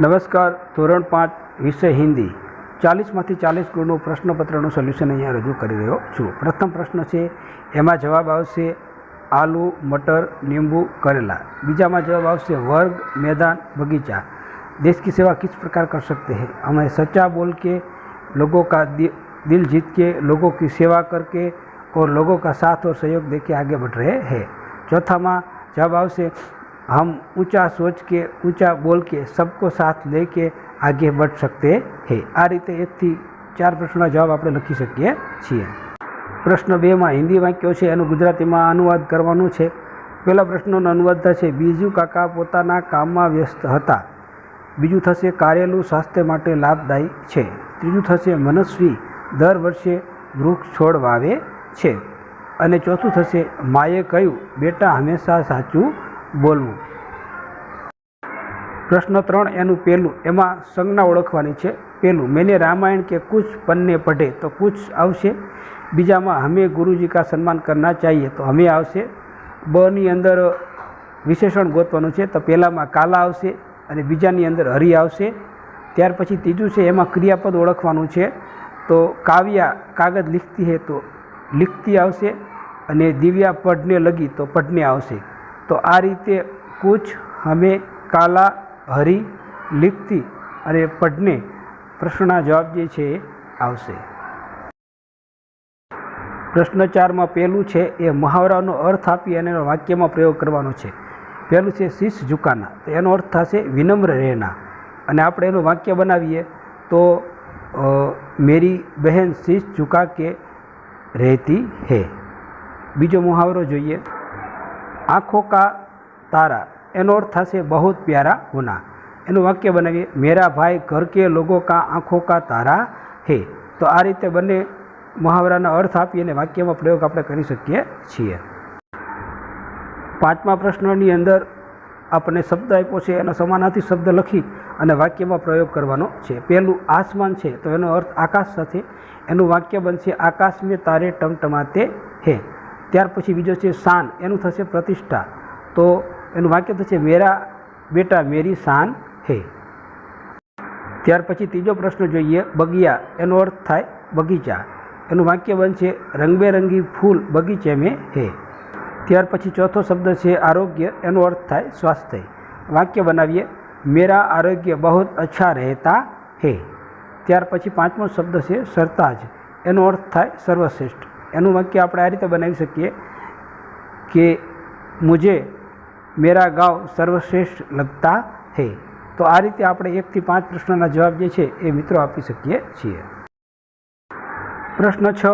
નમસ્કાર ધોરણ પાંચ વિષય હિન્દી ચાલીસમાંથી ચાલીસ ગુણનું પ્રશ્નપત્રનું સોલ્યુશન અહીંયા રજૂ કરી રહ્યો છું પ્રથમ પ્રશ્ન છે એમાં જવાબ આવશે આલુ મટર નીંબू करेला बीजा जवाब आवश्य वर्ग मैदान बगीचा देश की सेवा किस प्रकार कर सकते हैं हमें सच्चा बोल के लोगों का दि- दिल जीत के लोगों की सेवा करके और लोगों का साथ और सहयोग दे के आगे बढ़ रहे हैं चौथा में जवाब आवश्य हम ऊंचा सोच के ऊंचा बोल के सबको साथ लेके आगे बढ़ सकते हैं આ રીતે એકથી ચાર પ્રશ્નના જવાબ આપણે લખી શકીએ છીએ પ્રશ્ન બેમાં હિન્દી વાક્યો છે એનું ગુજરાતીમાં અનુવાદ કરવાનું છે પહેલા પ્રશ્નનો અનુવાદ થશે બીજુ કાકા પોતાના કામમાં વ્યસ્ત હતા બીજું થશે કાર્યલું સ્વાસ્થ્ય માટે લાભદાયી છે ત્રીજું થશે મનસ્વી દર વર્ષે વૃક્ષ છોડ વાવે છે અને ચોથું થશે માએ કહ્યું બેટા હંમેશા સાચું બોલવું. પ્રશ્ન ત્રણ એનું પહેલું, એમાં સંજ્ઞા ઓળખવાની છે. પહેલું, મેને રામાયણ કે કુછ પન્ને પઢે તો કુછ આવશે? બીજામાં, હમે ગુરુજી કા સન્માન કરના ચાહીએ તો હમે આવશે? બની અંદર વિશેષણ ગોતવાનું છે તો પહેલામાં કાલા આવશે અને બીજાની અંદર હરિ આવશે. ત્યાર પછી ત્રીજું છે, એમાં ક્રિયાપદ ઓળખવાનું છે તો કાવ્યા કાગળ લીખતી હે તો લીખતી આવશે અને દિવ્યા પઢને લગી તો પઢને આવશે. તો આ રીતે કુછ હમે કાલા હરી લિખતી અને પઢને પ્રશ્નના જવાબ જે છે એ આવશે. પ્રશ્ન ચારમાં પહેલું છે, એ મહાવરાનો અર્થ આપી અને વાક્યમાં પ્રયોગ કરવાનો છે. પહેલું છે, શીશ ઝુકાના. તો એનો અર્થ થશે વિનમ્ર રહેના. અને આપણે એનું વાક્ય બનાવીએ તો મેરી બહેન શીશ ઝુકા કે રહેતી હે. બીજો મુહાવરો જોઈએ. આંખો કા તારા? એનો અર્થ થશે બહુ પ્યારા હોના એનું વાક્ય બનાવીએ મેરા ભાઈ ઘર કે લોકો કા આંખો કા તારા હે? તો આ રીતે બંને મહાવરાના અર્થ આપી અને વાક્યમાં પ્રયોગ આપણે કરી શકીએ છીએ. પાંચમા પ્રશ્નની અંદર આપણને શબ્દ આપ્યો છે, એનો સમાનાર્થી શબ્દ લખી અને વાક્યમાં પ્રયોગ કરવાનો છે. પહેલું, આસમાન છે. તો એનો અર્થ આકાશ સાથે. એનું વાક્ય બનશે આકાશ મેં તારે ટમટમાતે હે. ત્યાર પછી બીજો છે શાન, એનું થશે પ્રતિષ્ઠા. તો એનું વાક્ય થશે, મેરા બેટા, મેરી શાન હે. ત્યાર પછી ત્રીજો પ્રશ્ન જોઈએ, બગિયા. એનો અર્થ થાય, બગીચા. એનું વાક્ય બનશે, રંગબેરંગી ફૂલ બગીચે મેં હે. ત્યાર પછી ચોથો શબ્દ છે, આરોગ્ય. એનો અર્થ થાય, સ્વાસ્થ્ય. વાક્ય બનાવીએ, મેરા આરોગ્ય બહુ અચ્છા રહેતા હે. ત્યાર પછી પાંચમો શબ્દ છે, સરતાજ. એનો અર્થ થાય, સર્વશ્રેષ્ઠ. એનું વાક્ય આપણે આ રીતે બનાવી શકીએ કે મુજે મેરા ગાંવ સર્વશ્રેષ્ઠ લગતા હે. તો આ રીતે આપણે એકથી પાંચ પ્રશ્નના જવાબ જે છે એ મિત્રો આપી શકીએ છીએ. પ્રશ્ન છ,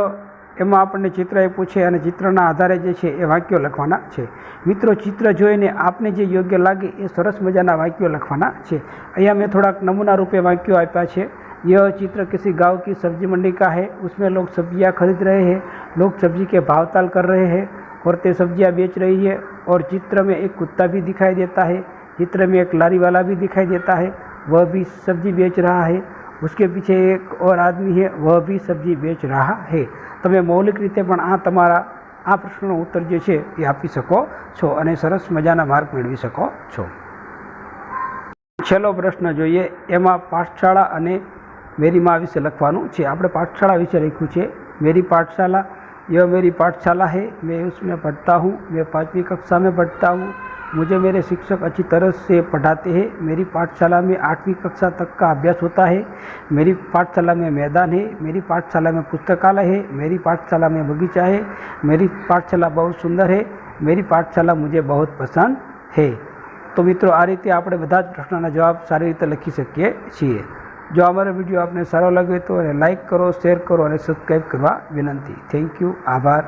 એમાં આપણને ચિત્ર આપ્યું છે અને ચિત્રના આધારે જે છે એ વાક્યો લખવાના છે. મિત્રો, ચિત્ર જોઈને આપને જે યોગ્ય લાગે એ સરસ મજાના વાક્યો લખવાના છે. અહીંયા મેં થોડાક નમૂના રૂપે વાક્યો આપ્યા છે. यह चित्र किसी गांव की सब्जी मंडी का है उसमें लोग सब्जियां खरीद रहे हैं लोग सब्जी के भावताल कर रहे हैं औरतें सब्जियां बेच रही है और चित्र में एक कुत्ता भी दिखाई देता है चित्र में एक लारी वाला भी दिखाई देता है वह भी सब्जी बेच रहा है उसके पीछे एक और आदमी है वह भी सब्जी बेच रहा है તમે મૌલિક રીતે પણ આ તમારા આ પ્રશ્નનો ઉત્તર જે છે એ આપી શકો છો અને સરસ મજાના માર્ક મેળવી શકો છો છેલ્લો પ્રશ્ન જોઈએ એમાં પાઠશાળા અને मेरी माँ विषय लखवानु છે આપણે પાઠશાળા વિશે લખ્યું છે मेरी पाठशाला यह मेरी पाठशाला है मैं उसमें पढ़ता हूँ मैं पाँचवीं कक्षा में पढ़ता हूँ मुझे मेरे शिक्षक अच्छी तरह से पढ़ाते हैं मेरी पाठशाला में आठवीं कक्षा तक का अभ्यास होता है मेरी पाठशाला में मैदान है मेरी पाठशाला में पुस्तकालय है मेरी पाठशाला में बगीचा है मेरी पाठशाला बहुत सुंदर है मेरी पाठशाला मुझे बहुत पसंद है તો મિત્રો આ રીતે આપણે બધા જ પ્રશ્નના જવાબ સારી રીતે લખી શકીએ છીએ જો અમારો વીડિયો આપને સારો લાગે તો લાઈક કરો શેર કરો અને સબસ્ક્રાઈબ કરવા વિનંતી. થેન્ક યુ આભાર.